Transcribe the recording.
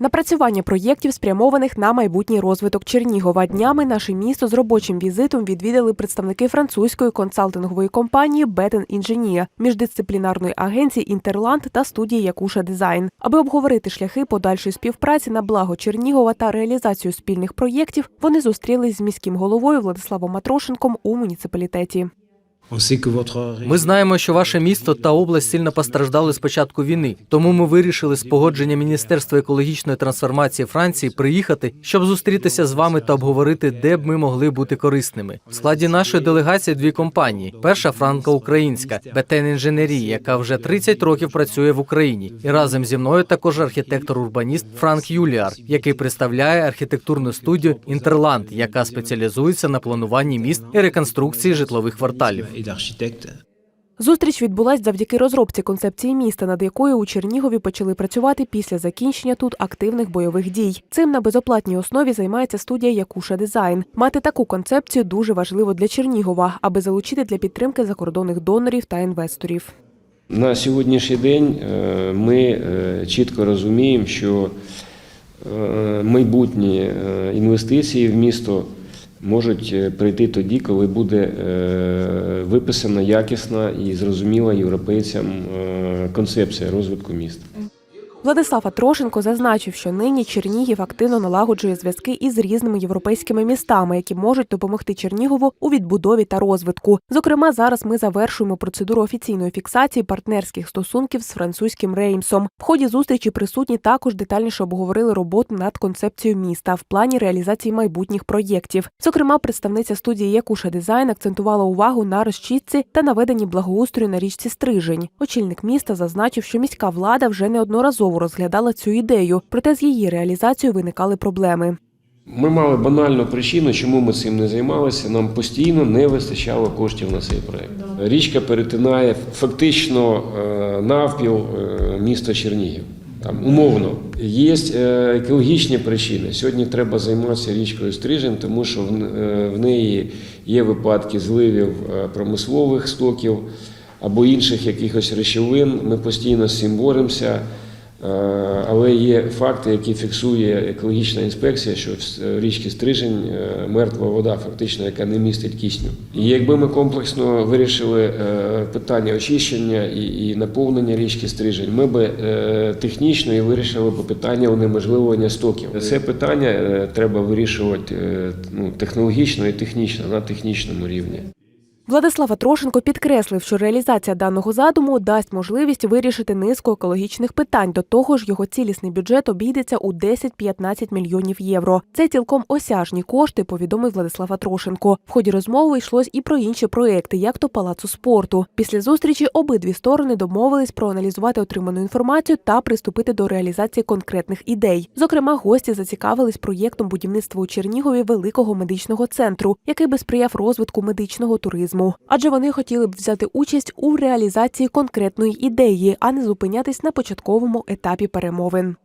Напрацювання проєктів, спрямованих на майбутній розвиток Чернігова. Днями наше місто з робочим візитом відвідали представники французької консалтингової компанії Бетен Інженія, міждисциплінарної агенції Інтерланд та студії Якуша Дизайн, аби обговорити шляхи подальшої співпраці на благо Чернігова та реалізацію спільних проєктів. Вони зустрілись з міським головою Владиславом Матрошенком у муніципалітеті. Ми знаємо, що ваше місто та область сильно постраждали з початку війни. Тому ми вирішили з погодження Міністерства екологічної трансформації Франції приїхати, щоб зустрітися з вами та обговорити, де б ми могли бути корисними. В складі нашої делегації дві компанії: перша франко-українська Бетен Інженерії, яка вже 30 років працює в Україні, і разом зі мною також архітектор-урбаніст Франк Юліар, який представляє архітектурну студію Інтерланд, яка спеціалізується на плануванні міст і реконструкції житлових кварталів. Et d'architectes. Зустріч відбулась завдяки розробці концепції міста, над якою у Чернігові почали працювати після закінчення тут активних бойових дій. Цим на безоплатній основі займається студія Якуша Дизайн. Мати таку концепцію дуже важливо для Чернігова, аби залучити для підтримки закордонних донорів та інвесторів. На сьогоднішній день е, ми е, чітко розуміємо, що е, майбутні інвестиції в місто можуть е, прийти тоді, коли буде е, виписана якісна і зрозуміла європейцям е, концепція розвитку міста. Владислав Атрошенко зазначив, що нині Чернігів активно налагоджує зв'язки із різними європейськими містами, які можуть допомогти Чернігову у відбудові та розвитку. Зокрема, зараз ми завершуємо процедуру офіційної фіксації партнерських стосунків з французьким Реймсом. В ході зустрічі присутні також детальніше обговорили роботу над концепцією міста в плані реалізації майбутніх проєктів. Зокрема, представниця студії Якуша Дизайн акцентувала увагу на розчітці та наведенні благоустрою на річці Стрижень. Очільник міста зазначив, що міська влада вже неодноразово розглядала цю ідею, проте з її реалізацією виникали проблеми. Ми мали банальну причину, чому ми цим не займалися. Нам постійно не вистачало коштів на цей проект. Річка перетинає фактично е, навпіл е, міста Чернігів. Там умовно є е, екологічні причини. Сьогодні треба займатися річкою Стрижень, тому що в неї є випадки зливів промислових стоків або інших якихось речовин. Ми постійно з цим боремося. Е, Але є факти, які фіксує екологічна інспекція, що в річці Стрижень е, мертва вода, фактично, яка не містить кисню. І якби ми комплексно вирішили е, питання очищення і, наповнення річки Стрижень, ми би е, технічно і вирішили б питання унеможливлення стоків. Це питання е, треба вирішувати е, ну, технологічно і технічно на технічному рівні. Владислав Атрошенко підкреслив, що реалізація даного задуму дасть можливість вирішити низку екологічних питань. До того ж, його цілісний бюджет обійдеться у 10-15 мільйонів євро. Це цілком осяжні кошти, повідомив Владислав Атрошенко. В ході розмови йшлось і про інші проекти, як то палацу спорту. Після зустрічі обидві сторони домовились проаналізувати отриману інформацію та приступити до реалізації конкретних ідей. Зокрема, гості зацікавились проєктом будівництва у Чернігові великого медичного центру, який би сприяв розвитку медичного туризму. Адже вони хотіли б взяти участь у реалізації конкретної ідеї, а не зупинятись на початковому етапі перемовин.